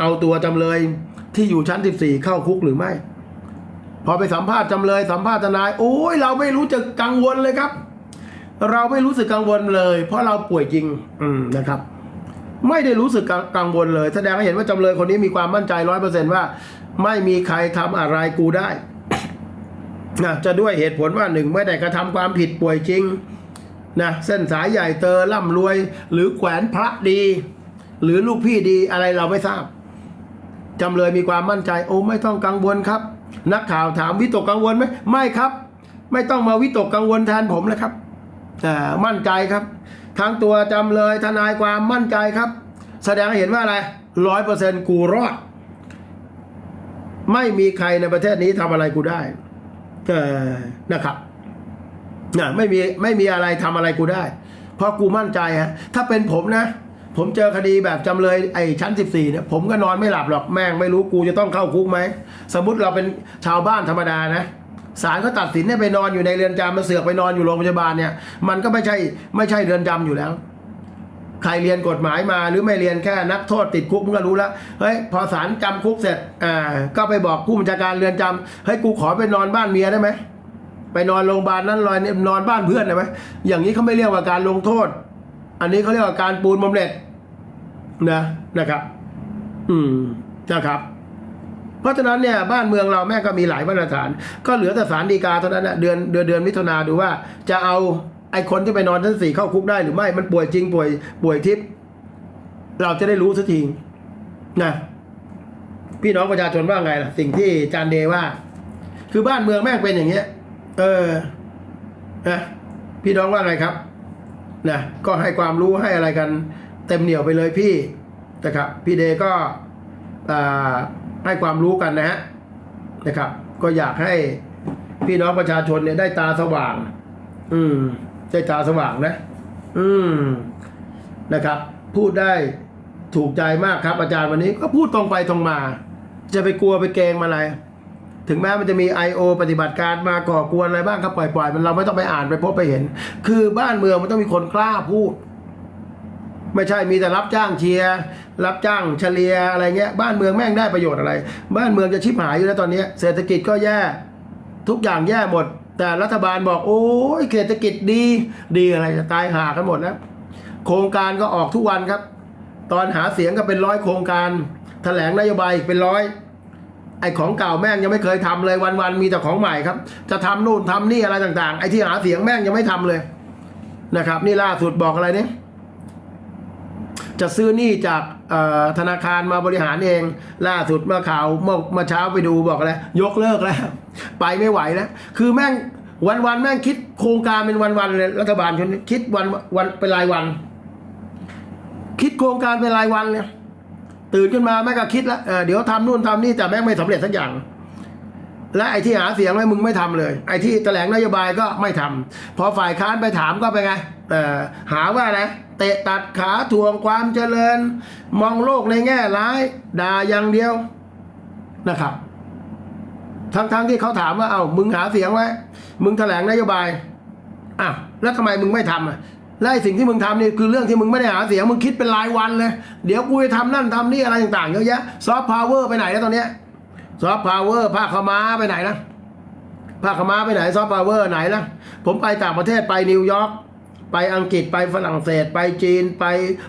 เอาตัวจำเลยที่อยู่ชั้น 14 เข้าคุกหรือไม่ พอไปสัมภาษณ์จำเลยสัมภาษณ์ทนาย โอ้ยเราไม่รู้จะกังวลเลยครับ เราไม่รู้สึกกังวลเลย เพราะเราป่วยจริง อืมนะครับ ไม่ได้รู้สึกกังวลเลย แสดงให้เห็นว่าจำเลยคนนี้มีความมั่นใจร้อยเปอร์เซนต์ว่า ไม่มีใครทำอะไรกูได้นะจะด้วยเหตุผลว่าหนึ่งไม่ได้กระทำความผิดป่วยจริงนะเส้นสายใหญ่เตอร่ำรวย หรือแขวนพระดี หรือลูกพี่ดีอะไรเราไม่ทราบ จำเลยมีความมั่นใจ โอ้ไม่ต้องกังวลครับ นักข่าวถามวิตกกังวลไหมไม่ครับ ไม่ต้องมาวิตกกังวลแทนผมเลยครับอ่มั่นใจครับ ทั้งตัวจำเลยทนายความมั่นใจครับ แสดงให้เห็นว่าอะไรร้อยเปอร์เซ็นต์กูรอด ไม่มีใครในประเทศนี้ทำอะไรกูได้นะครับนะไม่มีไม่มีอะไรทำอะไรกูได้ เพราะกูมั่นใจฮะถ้าเป็นผมนะ ผมเจอคดีแบบจำเลยไอ้ชั้น 14เนี่ยผมก็นอนไม่หลับหรอกแม่งไม่รู้กูจะต้องเข้าคุกไหม สมมติเราเป็นชาวบ้านธรรมดานะศาลก็ตัดสินให้ไปนอนอยู่ในเรือนจำมาเสือกไปนอนอยู่โรงพยาบาลเนี่ย มันก็ไม่ใช่ไม่ใช่เรือนจำอยู่แล้ว ใครเรียนกฎหมายมาหรือไม่เรียนแค่นักโทษติดคุกมันก็รู้แล้วเฮ้ยพอศาลจำคุกเสร็จอ่าก็ไปบอกผู้บัญชาการเรือนจำเฮ้ยกูขอไปนอนบ้านเมียได้ไหมไปนอนโรงพยาบาลนั้นลอยนอนบ้านเพื่อนได้ไหมอย่างนี้เขาไม่เรียกว่าการลงโทษ อันนี้เขาเรียกว่าการปูนบำเหน็จนะนะครับ อืมนะครับ เพราะฉะนั้นเนี่ยบ้านเมืองเราแม่ก็มีหลายมาตรฐาน ก็เหลือแต่ศาลฎีกาเท่านั้นนะเดือนเดือนเดือนมิถุนาดูว่า จะเอาไอ้คนที่ไปนอนชั้นสี่เข้าคุกได้หรือไม่มันป่วยจริงป่วยป่วยทิพย์เราจะได้รู้สักทีนะพี่น้องประชาชนว่าไงล่ะ สิ่งที่จานเดว่า คือบ้านเมืองแม่งเป็นอย่างเงี้ย เออนะพี่น้องว่าไงครับ นะก็ให้ความรู้ให้อะไรกันเต็มเหนียวไปเลยพี่นะครับพี่เดก็ให้ความรู้กันนะฮะนะครับ ก็อยากให้พี่น้องประชาชนเนี่ยได้ตาสว่าง อืมได้ตาสว่างนะ อืมนะครับ พูดได้ถูกใจมากครับ อาจารย์วันนี้ก็พูดตรงไปตรงมา จะไปกลัวไปเกงมาอะไร ถึงแม้มันจะมี I.O. ปฏิบัติการมาก่อกวนอะไรบ้างครับปล่อยๆมันเราไม่ต้องไปอ่านไปพบไปเห็น คือบ้านเมืองมันต้องมีคนกล้าพูด ไม่ใช่มีแต่รับจ้างเชียร์รับจ้างเฉลียอะไรเงี้ย บ้านเมืองแม่งได้ประโยชน์อะไร บ้านเมืองจะชิบหายอยู่แล้วตอนนี้ เศรษฐกิจก็แย่ ทุกอย่างแย่หมด แต่รัฐบาลบอก โอ้ยเศรษฐกิจดี ดีอะไรจะตายหากันหมดแล้วโครงการก็ออกทุกวันครับ ตอนหาเสียงก็เป็นร้อยโครงการ แถลงนโยบายอีกเป็นร้อย ไอ้ของเก่าแม่งยังไม่เคยทำเลยวันๆมีแต่ของใหม่ครับ จะทำนู่นทำนี่อะไรต่างๆ ไอ้ที่หาเสียงแม่งยังไม่ทำเลยนะครับ นี่ล่าสุดบอกอะไรเนี่ยจะซื้อหนี้จากธนาคารมาบริหารเอง ล่าสุดเมื่อข่าวเมื่อเมื่อเช้าไปดูบอกอะไรยกเลิกแล้ว ไปไม่ไหวแล้ว คือแม่งวันวันๆแม่งคิดโครงการเป็นวันวันๆเลยรัฐบาลชนคิดวันวันเป็นรายวัน คิดโครงการเป็นรายวันเลย ตื่นขึ้นมาแม่ก็คิดแล้วเเดี๋ยวทำนู่นทำนี่แต่แม่ไม่สำเร็จสักอย่าง และไอ้ที่หาเสียงไว้มึงไม่ทำเลย ไอ้ที่แถลงนโยบายก็ไม่ทำพอฝ่ายค้านไปถามก็ไปนไงหาว่าอะไรเตะตัดขาทวงความเจริญ มองโลกในแง่ร้ายด่าอย่างเดียวนะครับ ทั้งๆที่เขาถามว่าเอา้ามึงหาเสียงไว้ มึงแถลงนโยบายอ้าวแล้วทำไมมึงไม่ทำอะ และไอ้สิ่งที่มึงทำนี่คือเรื่องที่มึงไม่ได้หาเสียงมึงคิดเป็นรายวันเลย เดี๋ยวกูจะทำนั่นทำนี่อะไรต่างๆเยอะแยะซอฟต์พาวเวอร์ไปไหนแล้วตอนเนี้ยซอฟต์พาวเวอร์ผ้าขาม้าไปไหนนะผ้าขาม้าไปไหนซอฟต์พาวเวอร์ไหนนะผมไปต่างประเทศไปนิวยอร์กไปอังกฤษไปฝรั่งเศส ไปจีน ไป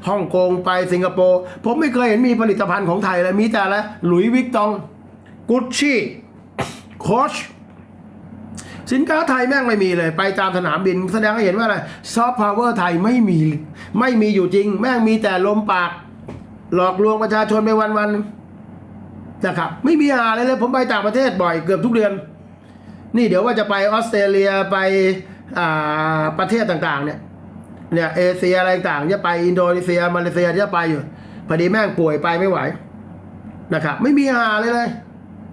ฮ่องกง ไปสิงคโปร์ ผมไม่เคยเห็นมีผลิตภัณฑ์ของไทยเลยมีแต่ละหลุยส์วิกตอง กุชชี่โคช สินค้าไทยแม่งไม่มีเลย ไปตามสนามบินแสดงให้เห็นว่าอะไรซอฟต์พาวเวอร์ไทยไม่มีไม่มีอยู่จริง แม่งมีแต่ลมปาก หลอกลวงประชาชนไปวันๆนะครับไม่มีหาเลยเลยผมไปต่างประเทศบ่อยเกือบทุกเดือน นี่เดี๋ยวว่าจะไปออสเตรเลียไปประเทศต่างๆ เนี่ยเนี่ยเอเชียอะไรต่างๆจะไปอินโดนีเซียมาเลเซียจะไปอยู่พอดีแม่งป่วยไปไม่ไหวนะครับไม่มีหาเลยเลย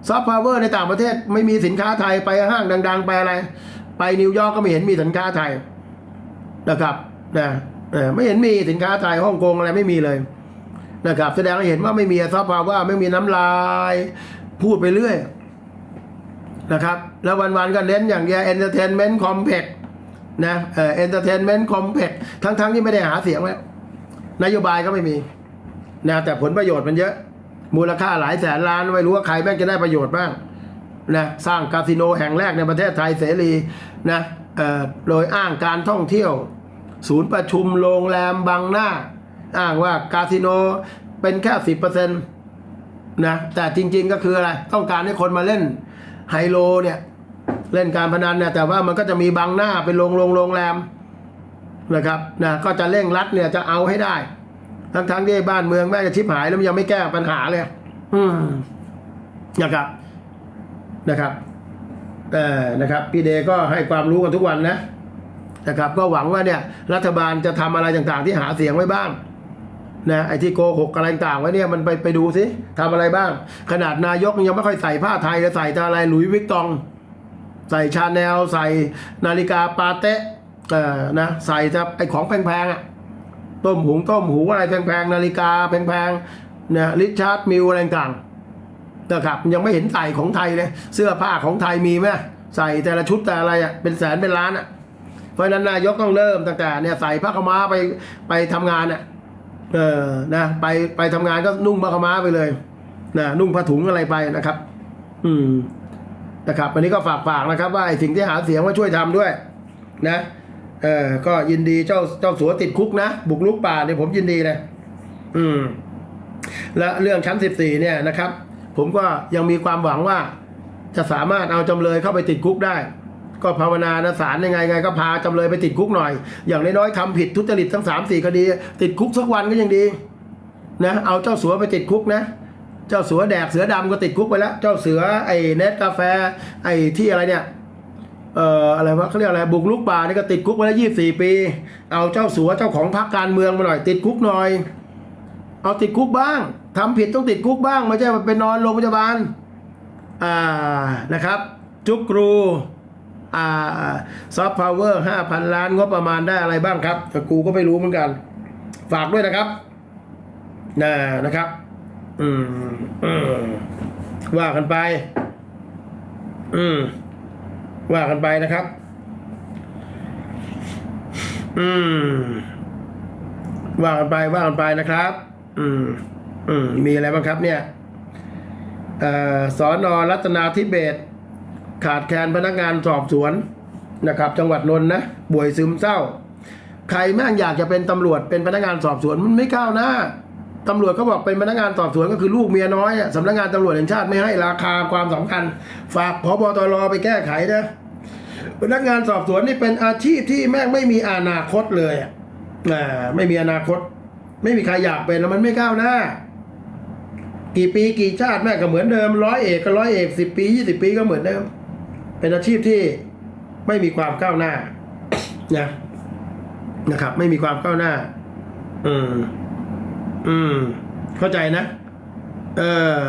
ซอฟต์พาวเวอร์ในต่างประเทศไม่มีสินค้าไทยไปห้างดัง ๆ ไปอะไร ไปนิวยอร์กก็ไม่เห็นมีสินค้าไทยนะครับนะไม่เห็นมีสินค้าไทยฮ่องกงอะไรไม่มีเลยนะครับแสดงให้เห็นว่าไม่มีซอฟต์พาวเวอร์ไม่มีน้ำลายพูดไปเรื่อยนะครับแล้ววันๆก็เน้นอย่างเดียว entertainment complex นะเอ่อ entertainment complex ทั้งๆที่ไม่ได้หาเสียงไว้นโยบายก็ไม่มีนะแต่ผลประโยชน์มันเยอะ มูลค่าหลายแสนล้านไม่รู้ว่าใครแม่งจะได้ประโยชน์บ้างนะสร้างคาสิโนแห่งแรกในประเทศไทยเสรีนะเอ่อโดยอ้างการท่องเที่ยว ศูนย์ประชุมโรงแรมบางหน้า อ้างว่าคาสิโนเป็นแค่สิบเปอร์เซ็นต์นะแต่จริงๆก็คืออะไร ต้องการให้คนมาเล่นไฮโลเนี่ยเล่นการพนันเนี่ยแต่ว่ามันก็จะมีบางหน้าเป็นโรงโรงโรงแรมนะครับนะก็จะเร่งรัดเนี่ยจะเอาให้ได้ ทั้งทั้งๆที่บ้านเมืองแม่งจะชิบหายแล้วมันยังไม่แก้ปัญหาเลย อืมนะครับนะครับเออนะครับ พี่เดก็ให้ความรู้กันทุกวันนะนะครับ ก็หวังว่าเนี่ย รัฐบาลจะทำอะไรต่างๆ ที่หาเสียงไว้บ้างนะไอ้ที่โกหกอะไรต่างๆไว้เนี่ยมันไปไปดูสิทำอะไรบ้าง ขนาดนายกยังไม่ค่อยใส่ผ้าไทยเลยใส่แต่อะไรหลุยส์วิกตอง ใส่ชาแนลใส่นาฬิกาปาเต้เออนะใส่แต่ไอ้ของแพงๆอะ ต้มหุงต้มหูอะไรแพงๆนาฬิกาแพงๆนี่ยริชาร์ดมิลอะไรต่างๆนะครับยังไม่เห็นใส่ของไทยเลยเสื้อผ้าของไทยมีไหมใส่แต่ละชุดแต่อะไรอะเป็นแสนเป็นล้านอะเพราะนั้นนายกต้องเริ่มตั้งแต่เนี่ยใส่ผ้าขม้าไปไปทำงานอะเออนะไปไปทำงานก็นุ่งผ้าขม้าไปเลยนะนุ่งผ้าถุงอะไรไปนะครับ อืมนะครับวันนี้ก็ฝากฝากนะครับ ว่าไอ้สิ่งที่หาเสียงว่าช่วยทำด้วย นะ เออ ก็ยินดีเจ้าเจ้าสัวติดคุกนะ บุกลุกป่าเนี่ยผมยินดีเลยอืม และเรื่องชั้นสิบสี่เนี่ยนะครับ ผมก็ยังมีความหวังว่า จะสามารถเอาจำเลยเข้าไปติดคุกได้ ก็ภาวนานะศาลยังไงไงก็พาจำเลยไปติดคุกหน่อย อย่างน้อยๆทำผิดทุจริตทั้งสามสี่คดี ติดคุกสักวันก็ยังดี นะเอาเจ้าสัวไปติดคุกนะเจ้าสัวแดกเสือดำก็ติดคุกไปแล้ว เจ้าเสือไอ้เน็ตกาแฟ ไอ้ที่อะไรเนี่ย เอ่ออะไรวะเขาเรียกอะไรบุกลุกป่านี่ก็ติดคุกมาแล้วยี่สี่ปี เอาเจ้าสัวเจ้าของพรรคการเมืองมาหน่อยติดคุกหน่อย เอาติดคุกบ้างทำผิดต้องติดคุกบ้างไม่ใช่ว่าไปนอนโรงพยาบาลอ่านะครับ จุกครูอ่าซอฟต์พาวเวอร์ห้าพันล้านงบประมาณได้อะไรบ้างครับแต่กูก็ไม่รู้เหมือนกัน ฝากด้วยนะครับนะนะครับ อืมอืมว่ากันไป อืม ว่ากันไปนะครับ อืม ว่ากันไปว่ากันไปนะครับ อืม อืม มีอะไรบ้างครับ เนี่ยอ่อสอนอรัตนาธิเบศขาดแคลนพนักงานสอบสวนนะครับ จังหวัดนนท์นะป่วยซึมเศร้า ใครแม่งอยากจะเป็นตำรวจเป็นพนักงานสอบสวนมันไม่ก้าวหน้า ตำรวจเขาบอกเป็นพนักงานสอบสวนก็คือลูกเมียน้อยอะสำนักงานตำรวจแห่งชาติไม่ให้ราคาความสำคัญ ฝากพบตรไปแก้ไขนะพนักงานสอบสวนนี่เป็นอาชีพที่แม่งไม่มีอนาคตเลยอ่าไม่มีอนาคต ไม่มีใครอยากเป็นแล้วมันไม่ก้าวหน้า กี่ปีกี่ชาติแม่ก็เหมือนเดิมร้อยเอกก็ร้อยเอกสิบปียี่สิบปีก็เหมือนเดิม เป็นอาชีพที่ไม่มีความก้าวหน้านะนะครับ ไม่มีความก้าวหน้า อืม อืม เข้าใจนะ เออ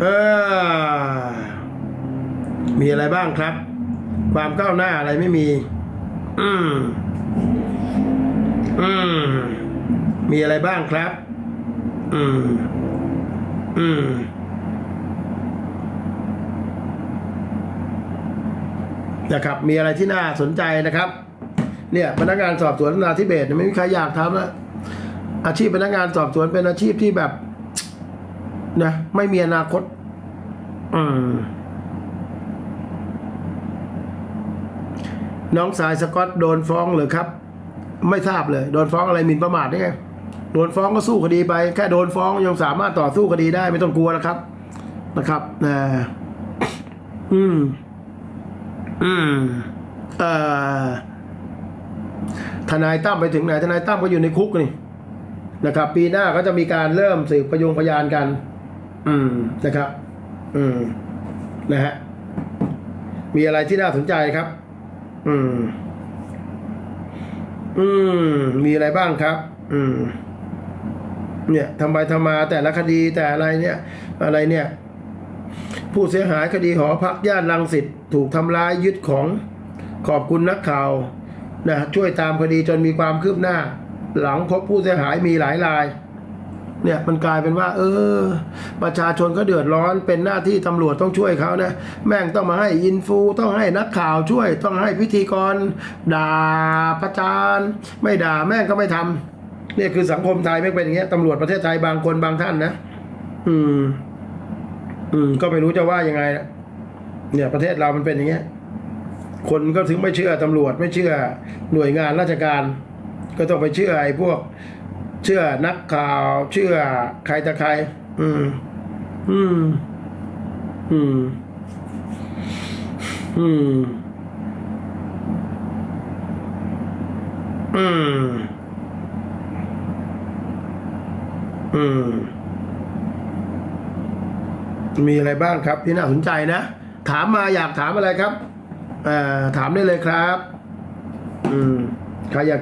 เออ มีอะไรบ้างครับ ความก้าวหน้าอะไรไม่มี อืม อืม มีอะไรบ้างครับ อืม อืมนะครับมีอะไรที่น่าสนใจนะครับ เนี่ยพนักงานสอบสวนนาธิเบศไม่มีใครอยากทำแล้ว อาชีพพนักงานสอบสวนเป็นอาชีพที่แบบนะไม่มีอนาคต อืม น้องสายสกอตโดนฟ้องหรือครับ ไม่ทราบเลย โดนฟ้องอะไรหมิ่นประมาทได้ไงโดนฟ้องก็สู้คดีไป แค่โดนฟ้องยังสามารถต่อสู้คดีได้ไม่ต้องกลัวแล้วครับ นะครับนะอืม อืม เอ่อทนายตั้มไปถึงไหนทนายตั้มก็อยู่ในคุกนี่ นะครับ ปีหน้าก็จะมีการเริ่มสืบประยงพยานกัน อืมนะครับ อืมนะฮะมีอะไรที่น่าสนใจครับ อืม อืม มีอะไรบ้างครับ อืม เนี่ยทำไปทำมาแต่ละคดีแต่อะไรเนี่ย อะไรเนี่ย ผู้เสียหายคดีหอพักย่านรังสิตถูกทำร้ายยึดของขอบคุณนักข่าวนะช่วยตามคดีจนมีความคืบหน้า หลังพบผู้เสียหายมีหลายราย เนี่ยมันกลายเป็นว่า เออ ประชาชนก็เดือดร้อนเป็นหน้าที่ตำรวจต้องช่วยเขานะแม่งต้องมาให้อินฟูต้องให้นักข่าวช่วย ต้องให้พิธีกร ด่าประจานไม่ด่าแม่งก็ไม่ทเนี่ยคือสังคมไทยไม่เป็นอย่างเงี้ยตำรวจประเทศไทยบางคนบางท่านนะอืม อืม ก็ไม่รู้จะว่ายังไงนะเนี่ยประเทศเรามันเป็นอย่างเงี้ย คนก็ถึงไม่เชื่อตำรวจไม่เชื่อหน่วยงานราชการ ก็ต้องไปเชื่อไอ้พวก เชื่อนักข่าว เชื่อใครแต่ใคร อืม อืม อืม อืม อืม อืม มีอะไรบ้างครับที่น่าสนใจนะ ถามมาอยากถามอะไรครับ เอ่อ ถามได้เลยครับ อืมใครอยาก